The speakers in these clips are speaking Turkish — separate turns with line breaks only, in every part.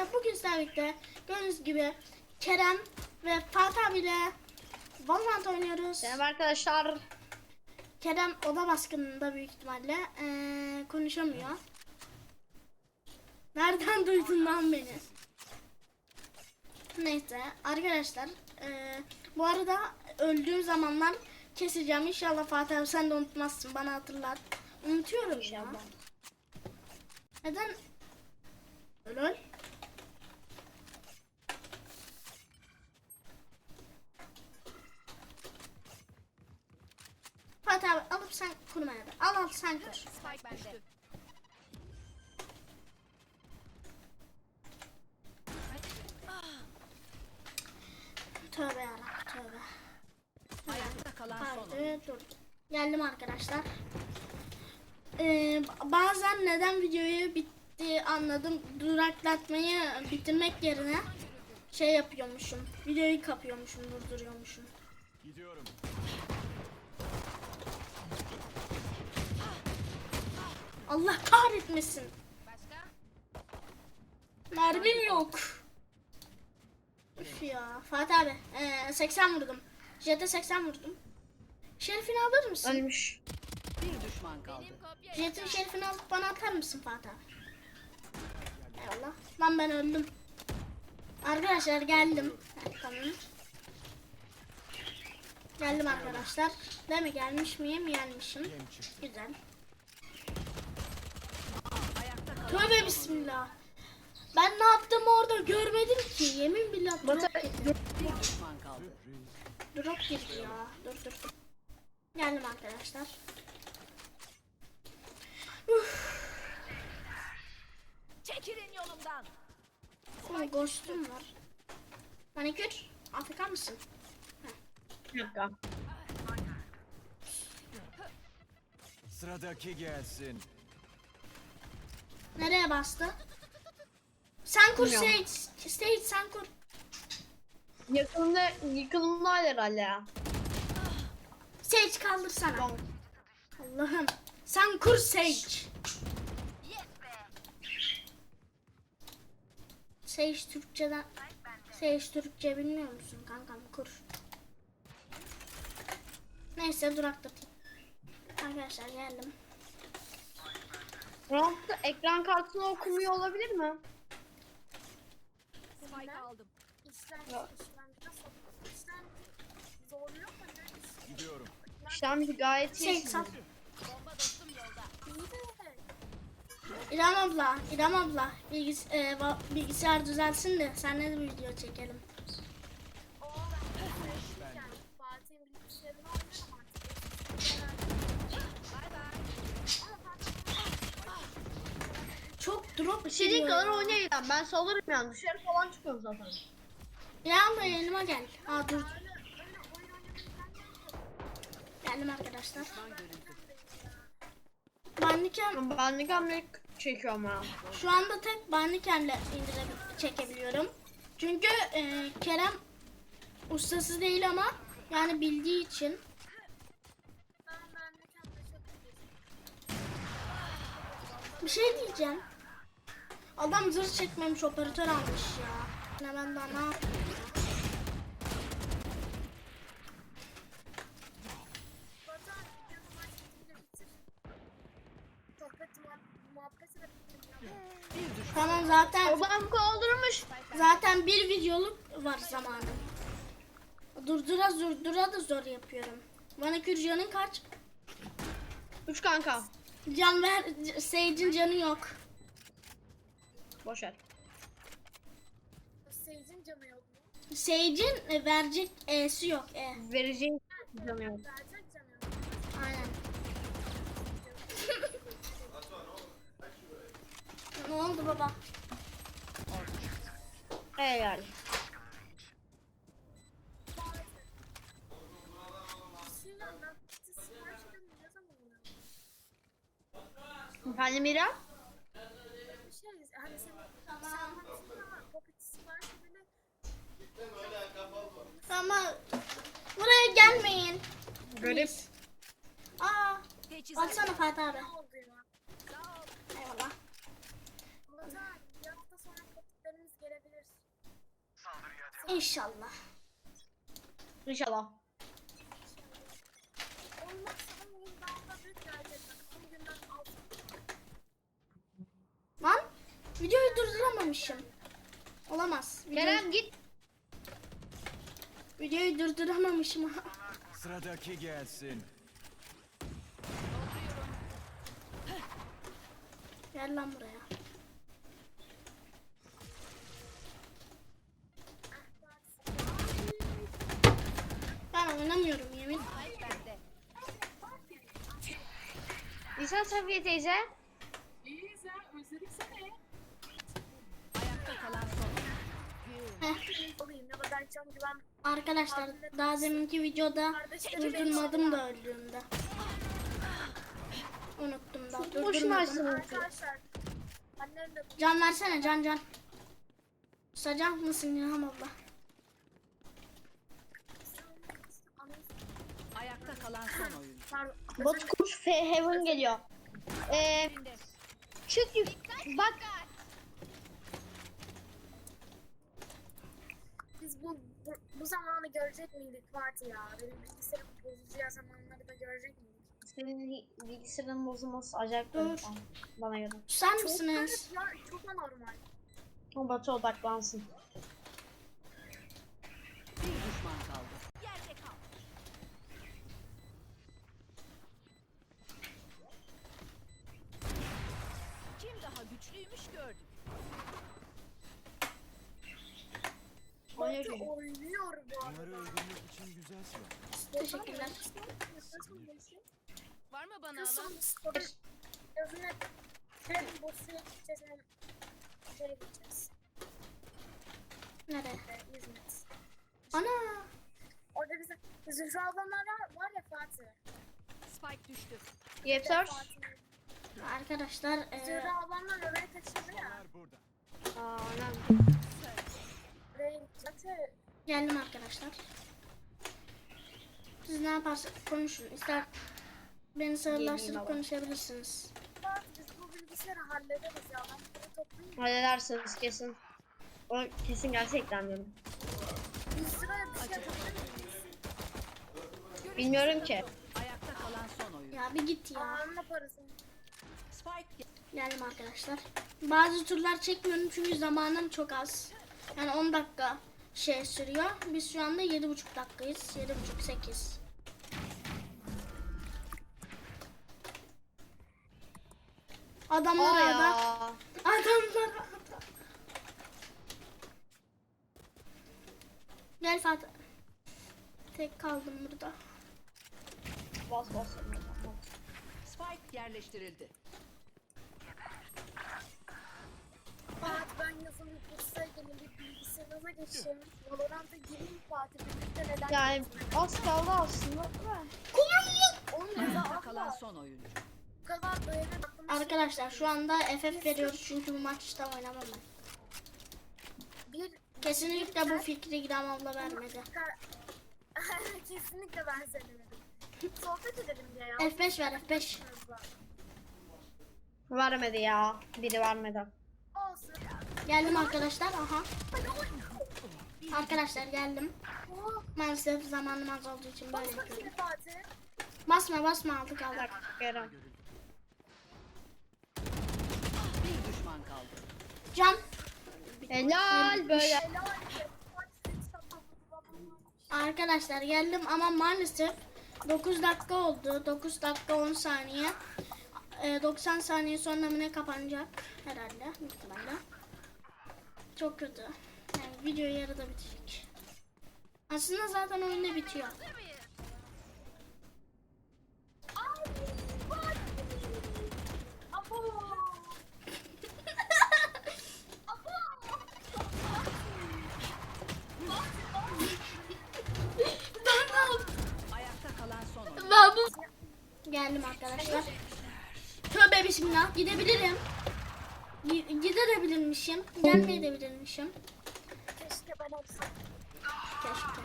arkadaşlar bugün sizlerle birlikte gördüğünüz gibi Kerem ve Fatih abiyle Valorant oynuyoruz.
Selam arkadaşlar.
Kerem oda baskınında büyük ihtimalle eee, konuşamıyor. Nereden duydun lan beni? Neyse arkadaşlar eee, bu arada öldüğüm zamanlar keseceğim. İnşallah Fatih abi sen de unutmazsın bana hatırlat. Unutuyorum ya.
İnşallah.
Neden? Lol. Fatih abi alıp sen kurmaya da. Al al sen kur.
Spike bende.
Tövbe yarabbim tövbe.
Ayakta kalan son.
dur. Geldim arkadaşlar. Ee, bazen neden videoyu bitti anladım. Duraklatmayı bitirmek yerine şey yapıyormuşum. Videoyu kapıyormuşum, durduruyormuşum.
Gidiyorum.
Allah kahretmesin.
Başka?
Mermim yok. Üf ya. Fatih abi. Ee, 80 vurdum. Jet'e 80 vurdum. Şerifini alır mısın?
Ölmüş.
Bir düşman kaldı.
Jet'in şerifini alıp bana atar mısın Fatih abi? Eyvallah. Lan ben öldüm. Arkadaşlar geldim. Tamam. Geldim arkadaşlar. Değil mi? Gelmiş miyim? Gelmişim. Güzel.
Ayakta kalan
Tövbe bismillah. Ben ne yaptım orada görmedim ki. Yemin billah drop
Bata-
girdi. Drop girdi ya. Dur dur dur. Geldim arkadaşlar.
Çekilin yolumdan.
Senin ghost'un var. Manikür. Afrikan mısın?
Dakika.
Sıradaki gelsin.
Nereye bastı? Sen kur
Bilmiyorum.
Sage. Sage sen kur.
Yakında yıkılımlar herhalde ya.
Sage kaldırsana.
Tamam.
Allah'ım. Sen kur Sage. Sage Türkçeden Sage Türkçe bilmiyor musun kankam kur. Neyse dur atlatayım. Arkadaşlar geldim.
Round'da ekran kartını okumuyor olabilir mi?
Spike aldım.
Gidiyorum.
İşlemci gayet iyi.
Bomba dostum yolda.
İrem abla, İrem abla bilgis e, bilgisayar düzelsin de seninle de bir video çekelim. Drop
İstediğin kadar oynayın. Ben salırım yani. Dışarı falan çıkıyorum zaten.
İrem abla yanıma gel. Aa dur. Geldim arkadaşlar. Bandicam
kamera çekiyorum ya.
şu anda tek Bandicam'le indirebil çekebiliyorum. Çünkü e, Kerem ustasız değil ama yani bildiği için Bir şey diyeceğim. Adam zırh çekmemiş operatör almış ya. Ne ben daha ne yapayım ya? Tamam zaten
Odam kaldırmış.
zaten bir videoluk var zamanı. Durdura durdura da zor yapıyorum. Manikür canın kaç?
3 kanka.
Can ver, Sage'in canı yok.
Boşver.
Sage'in canı yok mu?
Sage'in e, verecek E'si yok E.
Verecek canı yok.
Aynen. ne oldu baba?
Ben ne zaman olur?
Efendim İrem?
Hani senin sen var pocket sipariş edelim.
Ama buraya gelmeyin.
Garip.
Aa, baksana Fatih abi.
Ne oldu ya?
Eyvallah.
Anlatan bir hafta sonra pocketlerimiz
İnşallah.
İnşallah.
Olmazsa 10 gün daha da büyük gerçekten. 10 günden altı.
Lan videoyu durduramamışım. Olamaz. Videoyu,
Kerem git.
videoyu durduramamışım.
Sıradaki gelsin.
Gel lan buraya. Ben oynamıyorum yemin.
Nisan Safiye teyze.
Arkadaşlar daha deminki videoda durdurmadım da öldüğümde. Unuttum da
Boşuna
durdurmadım. Can versene can can. Susacak mısın İlham abla?
Ayakta kalan son oyun.
Bot kuş F Heaven geliyor. Ee, çık yük. Bak.
Biz bu, bu, zamanı görecek miydik Fatih ya? Benim bilgisayarım bozulacağı zamanları da görecek miydik?
Senin bilgisayarın bozulması acayip
Dur.
bir bana göre.
Susar
Çok garip ya, çok anormal.
O Batu odaklansın.
Bir düşman kaldı. Yerde kal. Kim daha güçlüymüş gördük.
Oynuyor
bu
Onları
arada.
öldürmek için güzel silah.
Teşekkürler.
Var mı bana
Kızım
alan?
sporu gözüne hem Bursa'ya gideceğiz hem şeye gideceğiz.
Nereye?
e, İzmit.
Ana!
Orada bizim Zühre ablamlar var, ya Fatih.
Spike düştü.
Yepsör.
Fatih.
Arkadaşlar e,
Zühre ablamlar oraya kaçırdı ya.
Onlar burada.
Aa,
gideceğiz.
Geldim arkadaşlar. Siz ne yaparsanız konuşun. İster beni
baba.
konuşabilirsiniz.
Biz bu bilgisayarı hallederiz ya. Ben bunu toplayayım.
Halledersiniz kesin. O kesin gerçekten diyorum.
100 liraya bir şey yapabilir?
Bilmiyorum ki.
Ayakta kalan son oyun.
Ya bir git ya.
Anla parasını.
Spike
Geldim arkadaşlar. Bazı turlar çekmiyorum çünkü zamanım çok az. Yani 10 dakika şey sürüyor. Biz şu anda 7,5 dakikayız. 7,5 8. Adamlar
Aa
ada.
ya.
Adamlar ada. Gel Fatih. Tek kaldım burada.
Bas bas.
Spike yerleştirildi.
Fatih ben yazın Valorant'a gireyim Fatih. Birlikte
Yani az kaldı aslında.
Ya
Ayakta kalan son oyuncu.
Bu kadar böyle aklıma
Arkadaşlar şu anda FF veriyoruz çünkü bu maçta oynamam ben.
bir
Kesinlikle bu fikri İrem abla vermedi.
Kesinlikle ben söylemedim. Sohbet edelim diye ya.
F5 ver F5.
Vermedi ya. Biri vermedi.
Olsun.
Geldim arkadaşlar. Aha. Arkadaşlar geldim. Maalesef zamanım az olduğu için böyle
Basma
yapıyorum. Basma basma aldık aldık.
Bir düşman kaldı.
Can.
Helal böyle.
Arkadaşlar geldim ama maalesef 9 dakika oldu. 9 dakika 10 saniye. Ee, 90 saniye sonra mı ne kapanacak herhalde. ihtimalle. Çok kötü. Yani video yarıda bitecek. Aslında zaten oyunda bitiyor. Geldim arkadaşlar. Tövbe bismillah. Gidebilirim. Gi- Gidebilirmişim. Gelmeyebilirmişim.
Keşke ben olsam.
Keşke.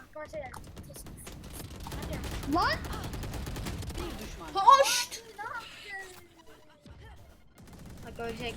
Arkadaşlar yani keşke.
Lan.
Bir düşman.
Hoşt.
Bak ölecek.